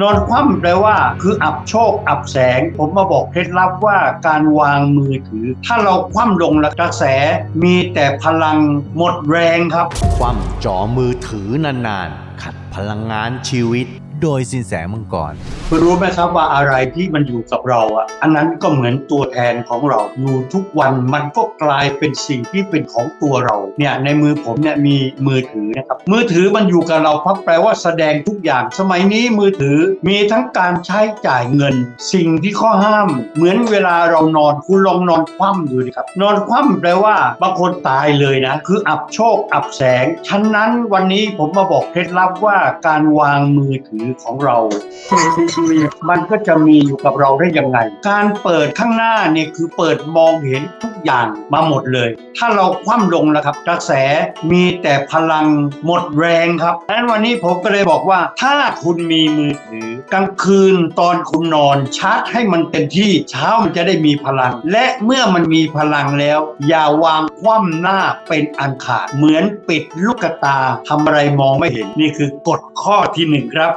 นอนคว่ำแปลว่าคืออับโชคอับแสง ผมมาบอกเคล็ดลับว่าการวางมือถือ ถ้าเราคว่ำลงล้วกระแส มีแต่พลังหมดแรงครับ คว่ำจอมือถือนานๆ ขัดพลังงานชีวิต โดยสินแสมังกร คุณรู้ไหมครับว่าอะไรที่มันอยู่กับเราอะ อันนั้นก็เหมือนตัวแทนของเรา อยู่ทุกวันมันก็กลายเป็นสิ่งที่เป็นของตัวเรา เนี่ยในมือผมเนี่ยมีมือถือนะครับ มือถือมันอยู่กับเราพับแปลว่าแสดงทุกอย่าง สมัยนี้มือถือมีทั้งการใช้จ่ายเงิน สิ่งที่ข้อห้าม เหมือนเวลาเรานอนคุณลองนอนคว่ำดูดิครับ นอนคว่ำแปลว่าบางคนตายเลยนะ คืออับโชคอับแสง ฉะนั้นวันนี้ผมมาบอกเคล็ดลับว่าการวางมือถือของเรามันก็จะมีอยู่กับเราได้ยังไง การเปิดข้างหน้าเนี่ยคือเปิดมองเห็นทุกอย่างมาหมดเลย ถ้าเราคว่ำลงนะครับกระแสมีแต่พลังหมดแรงครับดังนั้นวันนี้ผมก็เลยบอกว่าถ้าคุณมีมือถือกลางคืนตอนคุณนอนชาร์จให้มันเต็มที่เช้ามันจะได้มีพลัง และเมื่อมันมีพลังแล้ว อย่าวางคว่ำหน้าเป็นอันขาดเหมือนปิดลูกตาทำอะไรมองไม่เห็นนี่คือกฎข้อที่หนึ่งครับ